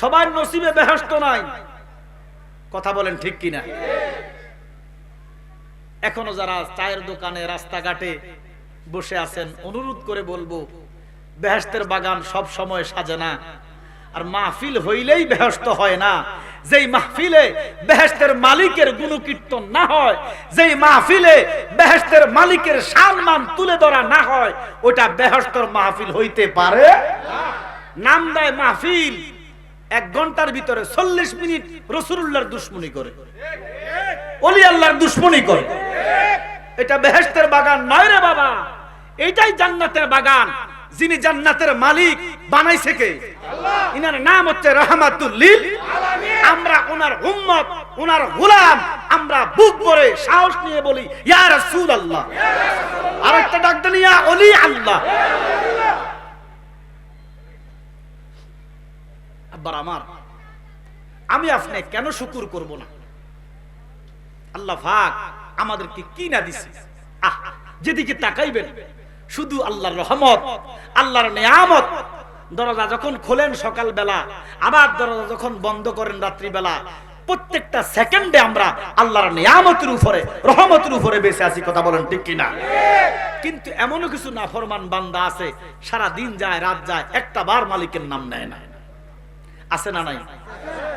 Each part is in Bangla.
সবার নসিবে বেহস্ত নাই। কথা বলেন ঠিক কিনা? এখনও যারা চায়ের দোকানে, রাস্তাঘাটে বসে আছেন, অনুরোধ করে বলব বেহেস্তের বাগান সব সময় সাজে না। আর মাহফিল হইলেই বেহস্ত হয় না। যেই মাহফিলে বেহেস্তের মালিকের গুণকীর্তন না হয়, যেই মাহফিলে বেহেস্তের মালিকের সম্মান তুলে ধরা না হয়, ওটা বেহস্তর মাহফিল হইতে পারে নাম দেয় মাহফিল। এক ঘণ্টার ভিতরে চল্লিশ মিনিট রসুল্লাহর দুশ্মনী করে। অলি আল্লাহর দুশ্মনী করে। এটা বেহেস্তের বাগান নয় রে বাবা। এটাই জান্নাতের বাগান। যিনি জান্নাতের মালিক, বানাইছে কে? ইনার নাম হচ্ছে রহমাতুল্লিল আমরা ওনার উম্মত, ওনার গোলাম। আমরা বুক ভরে সাহস নিয়ে বলি, ইয়া রাসূলুল্লাহ। আর একটা ডাক দেন, ইয়া অলি আল্লাহ। আব্বার আমার। আমি আপনি কেন শুকুর করব না? আল্লাহ ফাক আমাদেরকে কি না দিছে? আহ, যেদিকে তাকাইবেন, শুধু আল্লাহর রহমত, আল্লাহর নিয়ামত। দরজা যখন খোলেন সকাল বেলা আবার দরজা যখন বন্ধ করেন রাত্রিবেলা, প্রত্যেকটা সেকেন্ডে আমরা আল্লাহর নিয়ামতের উপরে, রহমতের উপরে বেঁচে আছি, কথা বলেন ঠিক কিনা? কিন্তু এমনও কিছু নাফরমান বান্দা আছে সারা দিন যায়, রাত যায়, একটা বার মালিকের নাম নেয় না। আছে না নাই?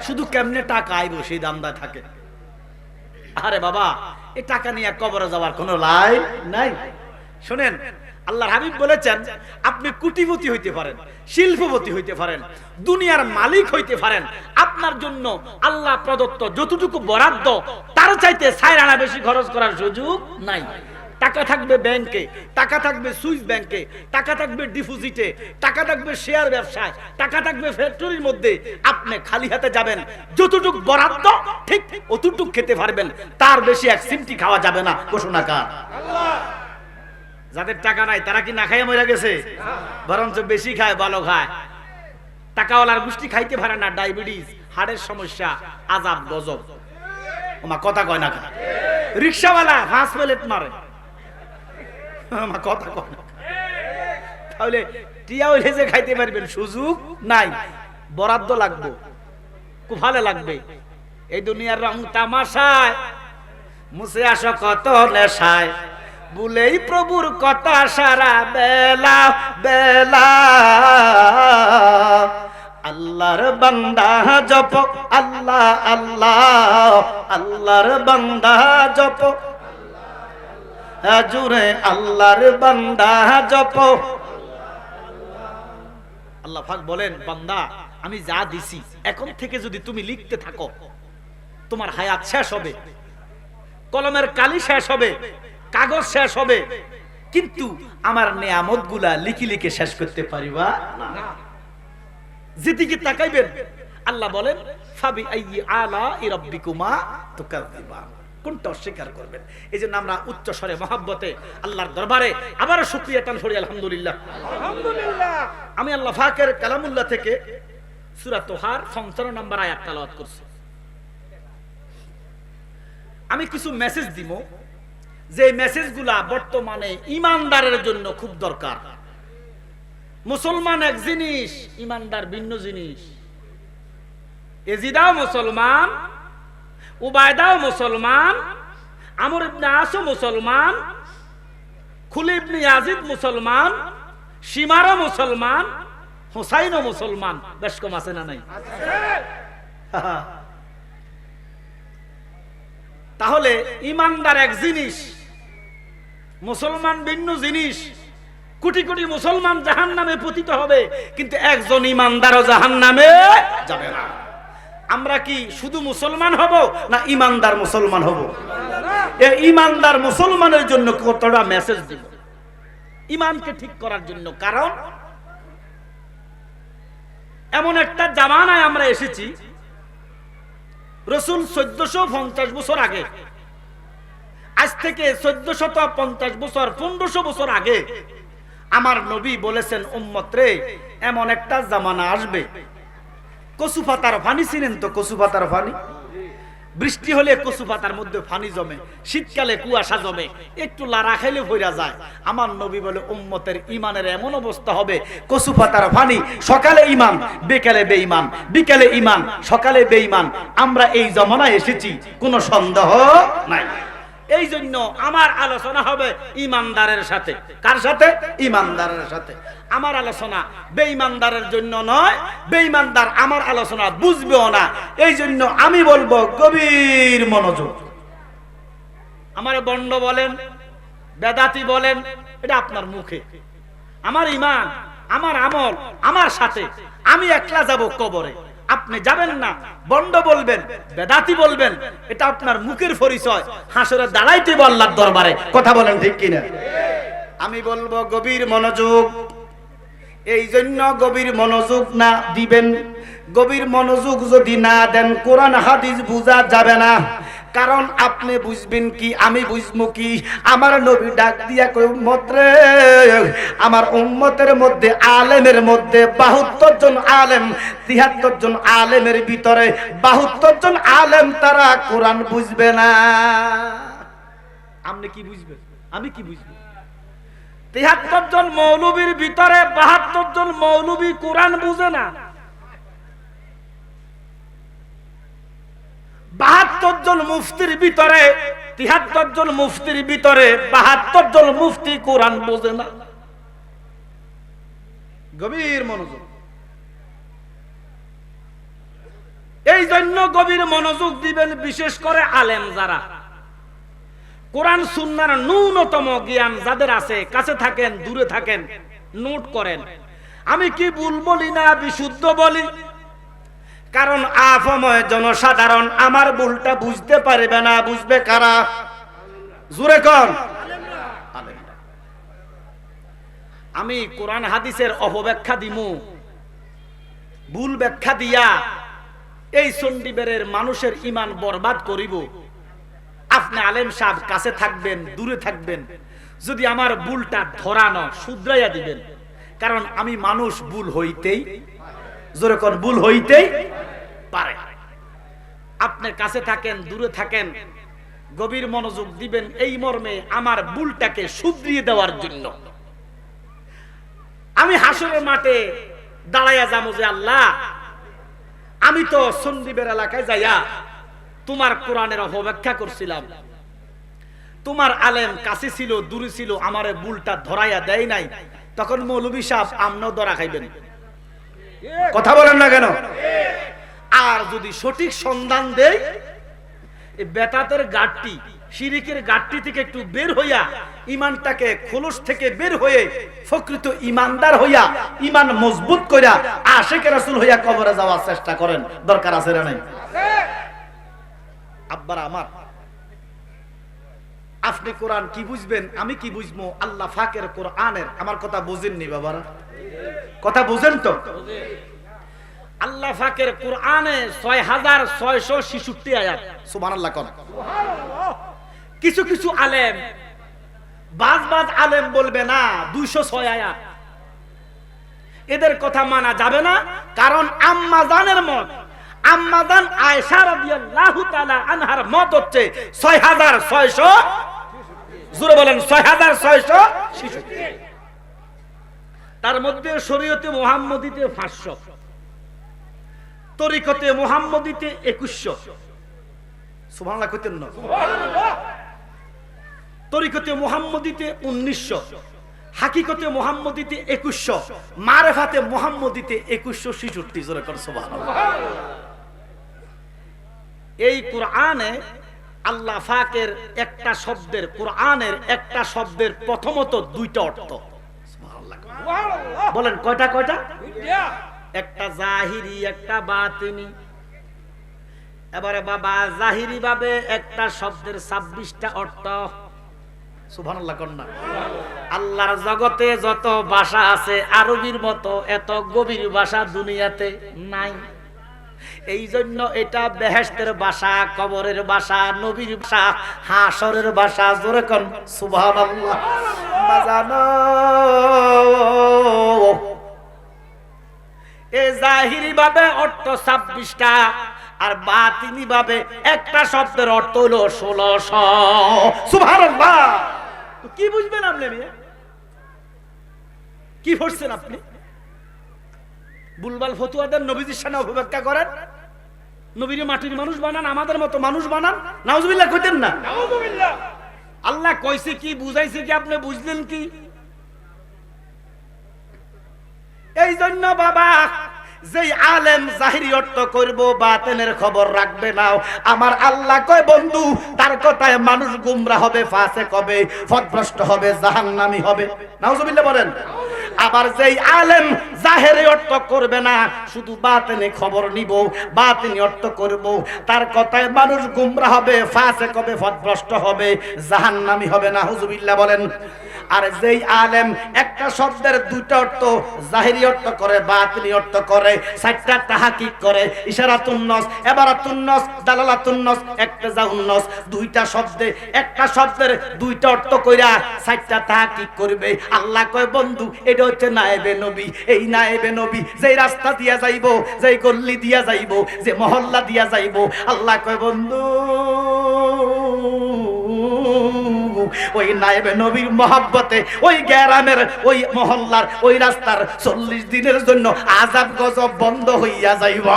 শুধু কেমনে টাকা আইব সেই দান্দায় থাকে। আরে বাবা এই টাকা নিয়ে কবরে যাওয়ার কোনো লাই নাই। শোনেন, আল্লাহর হাবিব বলেছেন, আপনি কুটিপতি হইতে পারেন, শিল্পপতি হইতে পারেন, দুনিয়ার মালিক হইতে পারেন, আপনার জন্য আল্লাহ প্রদত্ত যতটুকু বরাদ্দ, তার চাইতে সাইর আনা বেশি খরচ করার সুযোগ নাই। টাকা থাকবে ব্যাংকে, টাকা থাকবে সুইস ব্যাংকে, টাকা থাকবে ডিপোজিটে, টাকা থাকবে শেয়ার ব্যবসায়, টাকা থাকবে ফ্যাক্টরির মধ্যে। আপনি খালি হাতে যাবেন, যতটুক বরাদ্দ, ঠিক অতটুক খেতে পারবেন। তার বেশি এক সিমটি খাওয়া যাবে না ঘোষণা কার যাদের টাকা নাই, তারা কি না খাইয়ে মরে গেছে? বরঞ্চ বেশি খায়, ভালো খায়। টাকাওয়ালার গোষ্ঠী খাইতে পারে না, ডায়াবেটিস, হাড়ের সমস্যা, আজাব, গজব। ওমা, কথা কয় না রিক্সাওয়ালা, ফাঁস প্লেট মারে। আমার কথা কয় তাহলে টিয়া হইলে যে খাইতে পারবেন, সুযোগ নাই। বরাদ্দ লাগবে। কুফালে লাগবে। এই দুনিয়ার রং তামাশায়, মুছে আসো কত নেশায়। বুলেই প্রভুর কথা সারা বেলা বেলা। আল্লাহর বান্দা জপ, আল্লাহ আল্লাহ। আল্লাহর বান্দা জপ জুড়ে আল্লাহর বান্দা জপ। আল্লাহ পাক বলেন, বান্দা, আমি যা দিছি, এখন থেকে যদি তুমি লিখতে থাকো, তোমার হায়াত শেষ হবে, কলমের কালি শেষ হবে, কাগজ শেষ হবে, কিন্তু আমার নেয়ামতগুলা লিখি লিখে শেষ করতে পারিবা না। যেদিকে তাকাইবেন, আল্লাহ বলেন, ফাবি আলা ইরাব্বিকুমা তুকাযযিবান কোনটা অস্বীকার করবেন। এই জন্য আমরা উচ্চ স্বরে মহাব্বতে আল্লাহর দরবারে আবারও শুক্রিয়া টান করি আলহামদুলিল্লাহ। আলহামদুলিল্লাহ। আমি আল্লাহ ফাকের কালামুল্লাহ থেকে সূরা তোহার 55 নম্বর আয়াত তেলাওয়াত করছি। আমি কিছু মেসেজ দিব যে মেসেজগুলা বর্তমানে ইমানদারের জন্য খুব দরকার। মুসলমান এক জিনিস ইমানদার ভিন্ন জিনিস। এজিদাও মুসলমান উবায়দাও মুসলমান, আমর ইবনে আসও মুসলমান খুলি ইবনে ইয়াজিদ মুসলমান, সীমারও মুসলমান, হুসাইনও মুসলমান। বেশ কম আছে না নাই? তাহলে ইমানদার এক জিনিস, মুসলমান ভিন্ন জিনিস, কোটি কোটি মুসলমান জাহান নামে পতিত হবে, কিন্তু একজন ইমানদারও জাহান নামে যাবে না। আমরা কি শুধু মুসলমান হব না ইমানদার মুসলমান হব? ইমানদার মুসলমানের জন্য কতটা মেসেজ দিব? ইমানকে ঠিক করার জন্য কারণ? এমন একটা জামানায় আমরা এসেছি, রসুল চোদ্দশো পঞ্চাশ বছর আগে, আজ থেকে চোদ্দশত পঞ্চাশ বছর, পনেরোশো বছর আগে, আমার নবী বলেছেন, উম্মত রে, এমন একটা জামানা আসবে কচু পাতার ফানি চিনেন তো, কচু পাতার ফানি? বৃষ্টি হলে কচু পাতার মধ্যে পানি জমে, শীতকালে কুয়াশা জমে, একটু লারা খাইলে ভইরা যায়। আমার নবী বলে, উম্মতের ইমানের এমন অবস্থা হবে, কচু পাতার ফানি, সকালে ইমান বিকালে বেঈমান, বিকালে ইমান সকালে বেঈমান, আমরা এই জমানায় এসেছি, কোনো সন্দেহ নাই। এই জন্য আমার আলোচনা হবে ইমানদারের সাথে। কার সাথে? ইমানদারের সাথে। আমার আলোচনা বেঈমানদারের জন্য নয়, বেঈমানদার আমার আলোচনা বুঝবেও না। এই জন্য আমি বলব, গভীর মনোযোগ। আমার বন্ড বলেন, বেদাতি বলেন, এটা আপনার মুখে। আমার ইমান, আমার আমল, আমার সাথে। আমি একলা যাব কবরে। আপনি যাবেন না। বন্ড বলবেন, বেদাতি বলবেন, এটা আপনার মুখের পরিচয়। হাসরে দাঁড়াইতে আল্লাহর দরবারে। কথা বলেন ঠিক কিনা? আমি বলব গভীর মনোযোগ। এই জন্য গভীর মনোযোগ না দিবেন। গভীর মনোযোগ যদি না দেন, কোরআন হাদিস বুঝা যাবে না। কারণ আপনি বুঝবেন কি, আমি বুঝব কি? আমার নবী ডাক দিয়া কই উম্মতরে আমার উম্মতের মধ্যে আলেমের মধ্যে বাহাত্তর জন আলেম, তিয়াত্তর জন আলেমের ভিতরে বাহাত্তর জন আলেম তারা কোরআন বুঝবে না। আপনি কি বুঝবেন? আমি কি বুঝব? তিহাত্তর জন মৌলবীর ভিতরে বাহাত্তর জন মৌলবী কোরআন বুঝে না। বাহাত্তর জন মুফতির ভিতরে তিহাত্তর জন মুফতির ভিতরে বাহাত্তর জন মুফতি কোরআন বোঝে না। গভীর মনোযোগ। এই জন্য গভীর মনোযোগ দিবেন বিশেষ করে আলেম যারা। কোরআন সুন্নার ন্যূনতম জ্ঞান যাদের আছে কাছে থাকেন দূরে থাকেন নোট করেন। আমি কি ভুল বলি না বিশুদ্ধ বলি? কারণ আফময় জনসাধারণ আমার ভুলটা বুঝতে পারবে না, বুঝবে কারা? জুরে কন। আমি কোরআন হাদিসের অপব্যাখ্যা দিমু। ভুল ব্যাখ্যা দিয়া এই চণ্ডীবেরের মানুষের ইমান বরবাদ করিব। আপনি আলেম সাহেব কাছে থাকবেন, দূরে থাকবেন। যদি আমার ভুলটা ধরানো শুধরাইয়া দিবেন। কারণ আমি মানুষ ভুল হইতেই জোরে কর, ভুল হইতেই পারে। আপনার কাছে থাকেন, দূরে থাকেন, গভীর মনোযোগ দিবেন এই মর্মে আমার ভুলটাকে শুধরিয়ে দেওয়ার জন্য। আমি হাসরের মাঠে দাঁড়াইয়া যাব যে আল্লাহ, আমি তো সন্দীপের এলাকায় যাইয়া তোমার কোরআনের অপব্যাখ্যা করছিলাম। তোমার আলেম কাছে ছিল, দূরে ছিল, আমার বুলটা ধরাইয়া দেয় নাই। তখন মৌলবী সাহেব আমরাও ধরা খাইবেন। কথা বলেন না কেন? আর যদি সঠিক সন্ধান দেই, এই বেতাতের গাঠটি শিরিকের গাঠটি থেকে একটু বের হইয়া ইমানটাকে খোলস থেকে বের হয়ে প্রকৃত ইমানদার হইয়া ইমান মজবুত কইরা আশেখ রাসূল হইয়া কবরে যাওয়ার চেষ্টা করেন। দরকার আছে না নাই? আব্বার আমার, আপনি কোরআন কি বুঝবেন? আমি কি বুঝব? আল্লাহ ফাকের কোরআনের, আমার কথা বুঝেননি বাবারা। কথা বুঝেন তো? আল্লাহ ফাকের কোরআনে ছয় হাজার ছয়শো ছিষট্টি আয়াত। আল্লাহ কিছু কিছু আলেম বাজ বাজ আলেম বলবে না দুইশো ছয় আয়াত। এদের কথা মানা যাবে না কারণ আম্মাজানের মত আম্মাজান আয়েশা রাদিয়াল্লাহু তাআলা আনহার মত হচ্ছে ছয় 6600 জোরে বলেন 6600 তার মধ্যে শরীয়তে মোহাম্মদিতে 500 তরিকতে মুহাম্মদীতে 2100 সুবহানাল্লাহ কইতেন না। তরিকতে মুহাম্মদীতে 1900 হাকিকতে মোহাম্মদীতে একুশশো মারেফাতে মোহাম্মদীতে একুশশো ছিষট্টি জোরে কর এই কোরআনে আল্লাহ ফাকের একটা শব্দের কোরআনের একটা শব্দের প্রথমত দুইটা অর্থ। বলেন কয়টা কয়টা? একটা জাহিরি একটা বাতিনি। এবারে বাবা জাহিরি ভাবে একটা শব্দের ছাব্বিশটা অর্থ। সুবহানাল্লাহ কন্যা আল্লাহর জগতে যত ভাষা আছে আরবির মতো এত গভীর ভাষা দুনিয়াতে নাই। এই জন্য এটা বেহেস্তের ভাষা, কবরের বাসা নবীর ভাষা হাসরের ভাষা, জোরে কন এ জাহিরি ভাবে অর্থ ছাব্বিশটা আর বাতিনি ভাবে একটা শব্দের অর্থ হলো ষোলশ। তো কি বুঝবেন আপনি কি পড়ছেন আপনি? বুলবাল ফতুয়াদের নবীজির সামনে অপব্যাখ্যা করেন। নবীর মাটির মানুষ বানান আমাদের মতো মানুষ বানান। নাউজুবিল্লাহ কইতেন না? আল্লাহ কইছে কি বুঝাইছে কি আপনি বুঝলেন কি? এই জন্য বাবা যেই আলেম জাহিরি অর্থ করব বাতেনের খবর রাখবে নাও আমার আল্লাহ কয় বন্ধু তার কথায় মানুষ গুমরা হবে ফাসে কবে? ফদভ্রষ্ট হবে জাহান্নামী হবে। নাউজুবিল্লাহ বলেন। আবার যেই আলেম জাহেরে অর্থ করবে না, শুধু বাতেনে খবর নিব, বাতেনি অর্থ করব। তার কথায় মানুষ গুমরা হবে, ফাঁসে কবে ফদভ্রষ্ট হবে, জাহান্নামী হবে না, হুজুবিল্লাহ বলেন। আর যেই আলেম একটা শব্দের দুইটা অর্থ, জাহিরি অর্থ করে বাতিনি অর্থ করে চারটা তাহাকিক করে ইশারাতুন্নস এবারাতুন্নস দালালাতুন্নস একতেজাউন্নস দুইটা শব্দে, একটা শব্দের দুইটা অর্থ কইরা চারটা তাহাকিক করবে। আল্লাহ কয়, বন্ধু, এটা হচ্ছে নায়েবে নবী, এই নায়েবে নবী যেই রাস্তা দিয়া যাইবো, যেই গল্লি দিয়া যাইবো, যে মহল্লা দিয়া যাইবো। আল্লাহ কয়, বন্ধু ওই নায়েবে নবীর মহাব্বতে, ওই গ্যারামের ওই মহল্লার, ওই রাস্তার চল্লিশ দিনের জন্য আজাব গজব বন্ধ হইয়া যাইব।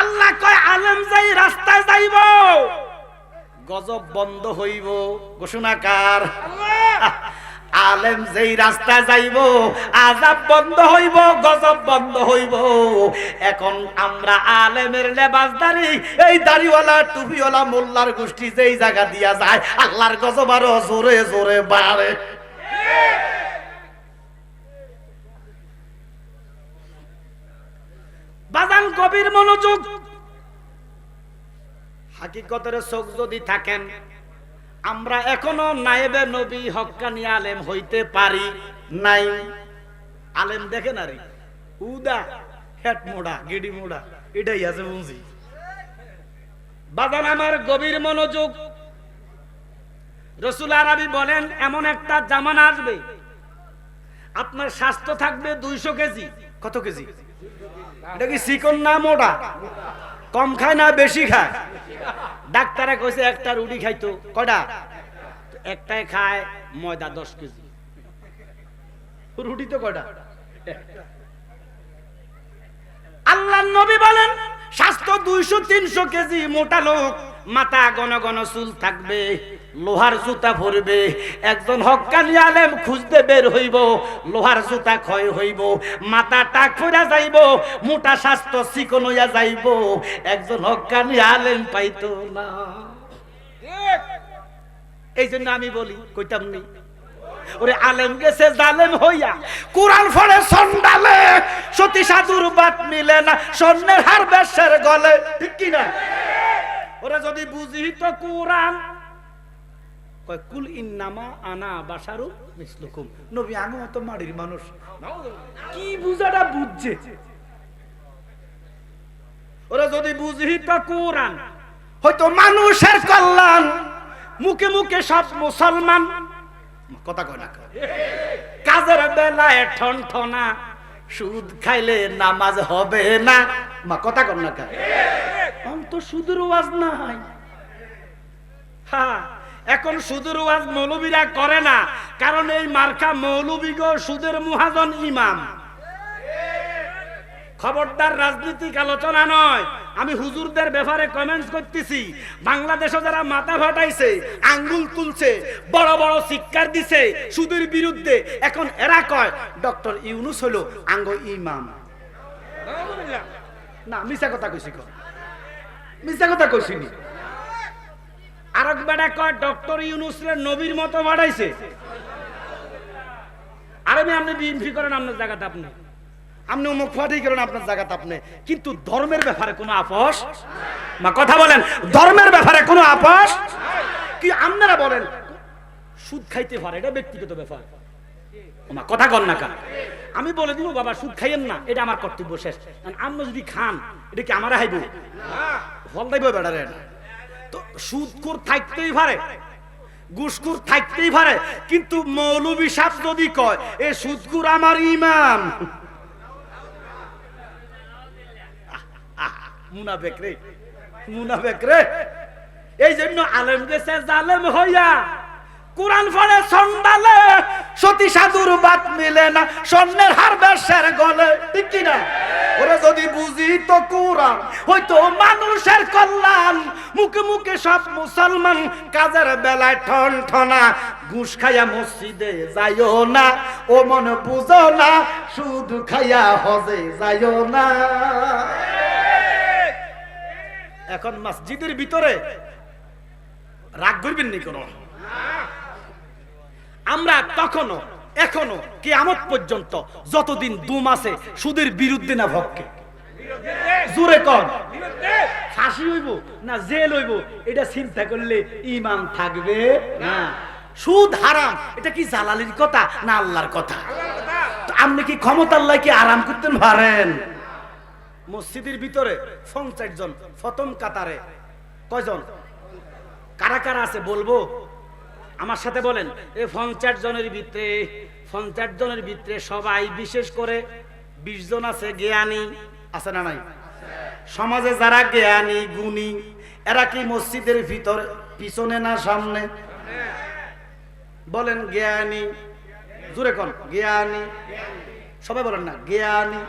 আল্লাহ কয়, আলেম যাই রাস্তায় যাইব। গজব বন্ধ হইব ঘোষণাকার আলেম যেই রাস্তা যাইব আজাব বন্ধ হইব, গজব বন্ধ হইব। এখন আমরা আলেমের লেবাসদারি, এই দাড়িওয়ালা, টুপিওয়ালা, মোল্লার গোষ্ঠী যেই জায়গা দিয়া যায়, আল্লাহর গজব আরও জোরে জোরে বাড়ে। বাজান কবির মনোযোগ হাকিকতের চোখ যদি থাকেন, আমরা এখনও নায়েবে নবী হক্কানি আলেম হইতে পারি নাই। আলেম দেখে না রে? উদা, হেট মোড়া, গিডি মোড়া, এটাই আছে বুঝি। বাদান আমার গভীর মনোযোগ। রসুল আরবি বলেন, এমন একটা জামানা আসবে, আপনার স্বাস্থ্য থাকবে দুইশো কেজি। কত কেজি? এটা কি চিকন না মোটা? কম খায় না বেশি খায়? ডাক্তারে কইছে একটা রুটি খাইতো। কয়টা? একটাই খায় ময়দা দশ কেজি। রুটি তো কয়টা? আল্লাহ নবী বলেন, স্বাস্থ্য দুইশো তিনশো কেজি মোটা লোক, মাথা গণ গণ চুল থাকবে। লোহার জুতা ভরবে, একজন হক্কানি আলেম খুঁজতে বের হইব, লোহার জুতা ক্ষয় হইব, মাথা টাক ফিরা যাইব, মোটা স্বাস্থ্য চিকন হইয়া যাইব, একজন হক্কানি আলেম পাইতো না। এই জন্য আমি বলি, কইতাম নি ওরে আলেম গেছে জালেম হইয়া, কোরআন ফলে সন্ডালে, সতী সাধুর বাত মিলে না, স্বর্ণের হার বেশের গলে, ঠিক কি না ওরা যদি বুঝি তো কোরআন আনা কি বুঝছে? ওরা যদি মানুষের কল্যাণ, মুখে মুখে সব মুসলমান। কথা কয় না। কাজের বেলায় ঠন ঠনা, সুদ খাইলে নামাজ হবে না। মা, কথা কর না এখন তো সুদের ওয়াজ না হয় হ্যাঁ। এখন সুদের ওয়াজ মৌলবীরা করে না, কারণ এই মার্কা মৌলবী গো সুদের মহাজন ইমাম। খবরদার রাজনৈতিক আলোচনা নয়, আমি হুজুরদের ব্যাপারে কমেন্টস করতেছি। বাংলাদেশে যারা মাথা ফাটাইছে, আঙ্গুল তুলছে, বড় বড় চিৎকার দিছে সুদের বিরুদ্ধে, এখন এরা কয়, ডক্টর ইউনুস হলো আঙ্গ ইমাম। না মিছা কথা কইছি মিছা কথা কইছিনি আরেক বেটা কয়, ডক্টর ইউনুস রে নবীর মতো বাড়াইছে। আরে আমি আপনি বিএনপি করেন, আপনার জায়গাতে আপনি। আপনি মুখ ফাটি করেন, আপনার জায়গাতে আপনি। কিন্তু ধর্মের ব্যাপারে কোনো আপোষ? মা, কথা বলেন, ধর্মের ব্যাপারে কোনো আপোষ? কি আপনারা বলেন, সুদ খাইতে পারে, এটা ব্যক্তিগত ব্যাপার। ওমা কথা কন না কেন? আমি বলে দিব, বাবা, সুদ খাইয়েন না, এটা আমার কর্তব্য শেষ। আপনি যদি খান, এটা কি আমার হাইব? না ফল দেব বেড়ারে এটা সুদকুর থাকতেই পারে গুসকুর থাকতেই পারে, কিন্তু মৌলবী যদি কয়, এ সুদকুর আমার ইমাম। মুনাফেক রে মুনাফেক রে, এই জন্য আলেম গেছে জালেম হইয়া কোরআন পড়ে সন্ডালে সতী সাধুর বাত মিলে না, স্বর্ণের হার বেশের গলে। ঠিক কি না ওরা যদি বুঝি তো কোরআন, হয়তো মানুষের কল্যাণ। মুখে মুখে সব মুসলমান কাজের বেলায় ঠন ঠনা, ঘুষ খাইয়া মসজিদে যাইও না। ও মন বুঝো না শুধু খাইয়া হজে যাইও না। এখন মসজিদের ভিতরে রাগ করবেন নি কোনো? আমরা তখনও এখনও কিয়ামত পর্যন্ত যতদিন দু মাসে সুদের বিরুদ্ধে না ভক্কে জোরে কন। ফাঁসি হইব না জেল হইব, এটা চিন্তা করলে ইমান থাকবে না। সুদ হারাম, এটা কি জালালির কথা না আল্লাহর কথা? আপনি কি ক্ষমতা আল্লাহ কি আরাম করতেন পারেন? মসজিদের ভিতরে পঞ্চাশ জন প্রথম কাতারে। কয়জন? কারা কারা আছে বলব? আমার সাথে বলেন এই পঞ্চাশ জনের ভিতরে, পঞ্চাশ জনের ভিতরে সবাই বিশেষ করে বিশ জন আছে জ্ঞানী, আছে না নাই? সমাজে যারা জ্ঞানী, গুণী, এরা কি মসজিদের ভিতরে, পিছনে না সামনে? বলেন জ্ঞানী। জুড়ে কোন, জ্ঞানী। সবাই বলেন না, জ্ঞানী।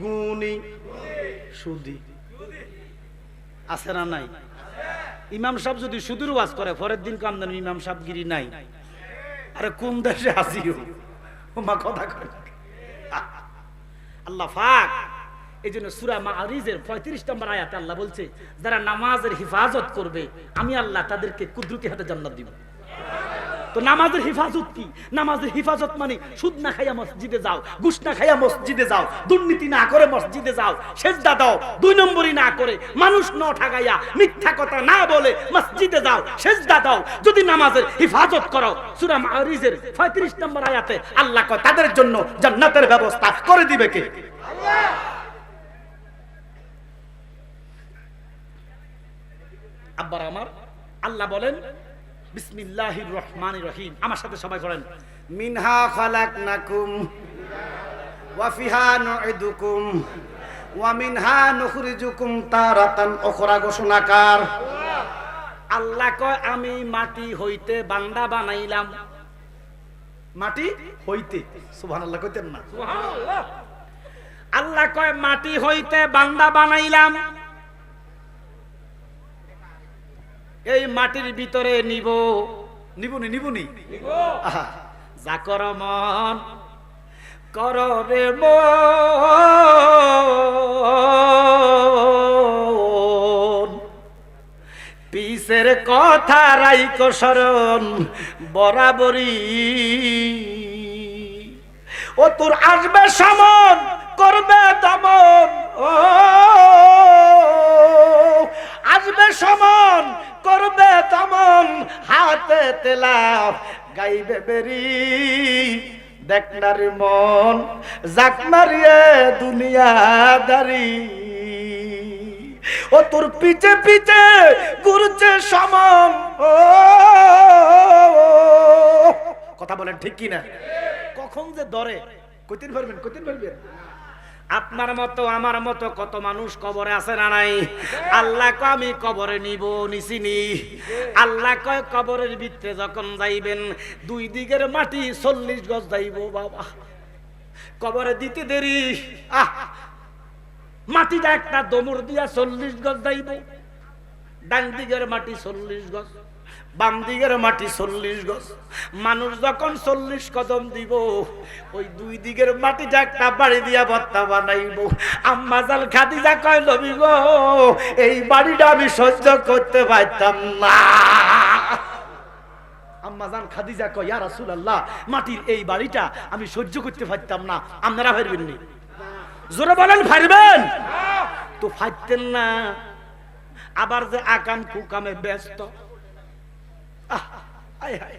গুণী। সুদী। আছে না নাই? ইমাম সাহেব যদি সুদূর ওয়াজ করে, পরের দিন কামদান ইমাম সাহেব গিরি নাই। আরে কোন দেশে আসি মা কথা কয় আল্লাহ ফাক এই জন্য সুরা মারিজের পঁয়ত্রিশ নম্বর আয়াতে আল্লাহ বলছে, যারা নামাজের হিফাজত করবে, আমি আল্লাহ তাদেরকে কুদরতি হাতে জান্নাত দিব। তো নামাজের হিফাজত কি? নামাজের হিফাজত মানে সুদ না খাইয়া মসজিদে যাও, ঘুষ না খাইয়া মসজিদে যাও, দুর্নীতি না করে মসজিদে যাও, সেজদা দাও, দুই নম্বরই না করে মানুষ ন ঠাকাইয়া মিথ্যা কথা না বলে মসজিদে যাও, সেজদা দাও। যদি নামাজের হিফাজত করো, সূরা মারিজের 35 নম্বর আয়াতে আল্লাহ কয়, তাদের জন্য জান্নাতের ব্যবস্থা করে দিবে কে? আব্বার আমার, আল্লাহ বলেন বিসমিল্লাহির রহমানির রহিম। আমার সাথে সবাই পড়েন। মিনহা খালাকনাকুম ওয়া ফিহা নুইদুকুম ওয়া মিনহা নুখরিজুকুম তারাতান। উখরা ঘোষণাকার। আল্লাহ কয় আমি মাটি হইতে বান্দা বানাইলাম। মাটি হইতে? সুবহানাল্লাহ কইতেন না। আল্লাহ কয় মাটি হইতে বান্দা বানাইলাম। এই মাটির ভিতরে নিব। নিবনি নিবনি। যা কর মন কর রে পিসের কথা রাইক শরণ বরাবরই। ও তোর আসবে সমন করবে দমন। ও, আসবে সমন, করবে দমন হাতে তেলাপ গাইবে বেরি। দেখনার মন জাক মারিয়ে দুনিয়াদারি। ও, তোর পিছে পিছে ঘুরছে সমান, ও, কথা বলেন ঠিক কি না কখন যে দরে কইতেন পারবেন কইতেন পারবেন আপনার মতো, আমার মতো কত মানুষ কবরে আছে না নাই? আল্লাহ কয়, আমি কবরে নিব নিছিনি আল্লাহ কয়, কবরের ভিতরে যখন যাইবেন, দুই দিকের মাটি চল্লিশ গজ যাইব, বাবা। কবরে দিতে দেরি। আহ! মাটিটা একটা দমর দিয়া চল্লিশ গজ যাইব। ডান দিকের মাটি চল্লিশ গজ। বাম দিকের মাটি চল্লিশ গজ। মানুষ যখন চল্লিশ কদম দিব, ওই দুই দিকের মাটিটা একটা বাড়ি দিয়া ভত্তা বানাইব। আম্মা জাল খাদিজা কয় লবি গো, এই বাড়িটা আমি সহ্য করতে পারতাম না। আম্মা জান খাদিজা কয়, ইয়া রাসূলুল্লাহ, মাটির এই বাড়িটা আমি সহ্য করতে পারতাম না। আপনারা পারবেননি জোরে বলেন, পারবেন? তো ফাইতেন না। আবার যে আকাম কুকামে ব্যস্ত। আহ, আয় হায়